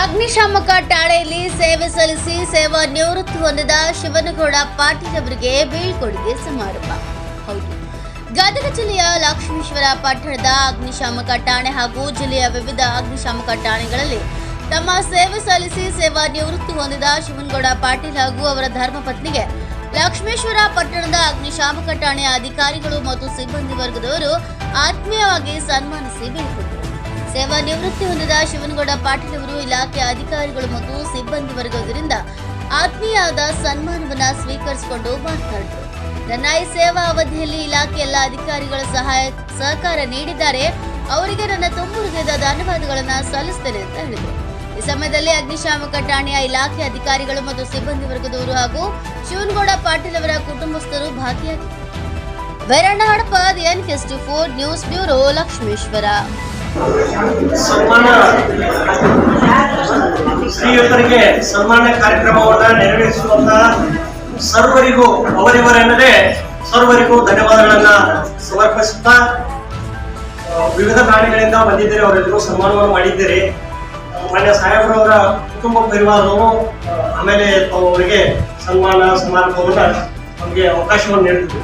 ಅಗ್ನಿಶಾಮಕ ಠಾಣೆಯಲ್ಲಿ ಸೇವೆ ಸಲ್ಲಿಸಿ ಸೇವಾ ನಿವೃತ್ತಿ ಹೊಂದಿದ ಶಿವನಗೌಡ ಪಾಟೀಲ್ ಅವರಿಗೆ ಬೀಳ್ಕೊಡುಗೆ ಸಮಾರಂಭ. ಹೌದು. ಗದಗ ಜಿಲ್ಲೆಯ ಲಕ್ಷ್ಮೀಶ್ವರ ಪಟ್ಟಣದ ಅಗ್ನಿಶಾಮಕ ಠಾಣೆ ಹಾಗೂ ಜಿಲ್ಲೆಯ ವಿವಿಧ ಅಗ್ನಿಶಾಮಕ ಠಾಣೆಗಳಲ್ಲಿ ತಮ್ಮ ಸೇವೆ ಸಲ್ಲಿಸಿ ಸೇವಾ ನಿವೃತ್ತಿ ಹೊಂದಿದ ಶಿವನಗೌಡ ಪಾಟೀಲ್ ಹಾಗೂ ಅವರ ಧರ್ಮಪತ್ನಿಗೆ ಲಕ್ಷ್ಮೇಶ್ವರ ಪಟ್ಟಣದ ಅಗ್ನಿಶಾಮಕ ಠಾಣೆಯ ಅಧಿಕಾರಿಗಳು ಮತ್ತು ಸಿಬ್ಬಂದಿ ವರ್ಗದವರು ಆತ್ಮೀಯವಾಗಿ ಸನ್ಮಾನಿಸಿ ಬೀಳ್ಕೊಟ್ಟರು. ನಿವೃತ್ತಿ ಹೊಂದಿದ ಶಿವನಗೌಡ ಪಾಟೀಲ್ ಅವರು ಇಲಾಖೆ ಅಧಿಕಾರಿಗಳು ಮತ್ತು ಸಿಬ್ಬಂದಿ ವರ್ಗದರಿಂದ ಆತ್ಮೀಯಾದ ಸನ್ಮಾನವನ್ನ ಸ್ವೀಕರಿಸಿಕೊಂಡು ಮಾತನಾಡಿದರು. ನನ್ನ ಈ ಸೇವಾ ಅವಧಿಯಲ್ಲಿ ಇಲಾಖೆ ಎಲ್ಲ ಅಧಿಕಾರಿಗಳ ಸಹಾಯ, ಸಹಕಾರ ನೀಡಿದ್ದಾರೆ. ಅವರಿಗೆ ನನ್ನ ತುಂಬು ಹೃದಯದ ಧನ್ಯವಾದಗಳನ್ನು ಸಲ್ಲಿಸ್ತೇನೆ ಅಂತ ಹೇಳಿದರು. ಈ ಸಮಯದಲ್ಲಿ ಅಗ್ನಿಶಾಮಕ ಠಾಣೆಯ ಇಲಾಖೆ ಅಧಿಕಾರಿಗಳು ಮತ್ತು ಸಿಬ್ಬಂದಿ ವರ್ಗದವರು ಹಾಗೂ ಶಿವನಗೌಡ ಪಾಟೀಲ್ ಅವರ ಕುಟುಂಬಸ್ಥರು ಭಾಗಿಯಾಗಿದ್ದರು. Vairanna Hadapad N four news bureau Lakshmeshwar. ಸನ್ಮಾನ ಶ್ರೀಯುತರಿಗೆ ಸನ್ಮಾನ ಕಾರ್ಯಕ್ರಮವನ್ನ ನೆರವೇರಿಸುವಂತಹ ಸರ್ವರಿಗೂ ಅವರಿವರೆನ್ನದೆ ಸರ್ವರಿಗೂ ಧನ್ಯವಾದಗಳನ್ನ ಸಮರ್ಪಿಸುತ್ತಾ ವಿವಿಧ ಪ್ರಾಣಿಗಳಿಂದ ಬಂದಿದ್ದೀರಿ ಅವರೆಲ್ಲರೂ ಸನ್ಮಾನವನ್ನು ಮಾಡಿದ್ದೀರಿ. ಮಾನ್ಯ ಅವರ ಕುಟುಂಬ ಪರಿವಾರದವರು ಆ, ಆಮೇಲೆ ಅವರಿಗೆ ಸನ್ಮಾನ ಸಮಾರಂಭವನ್ನು ನಮಗೆ ಅವಕಾಶವನ್ನು ನೀಡಿದ್ರು.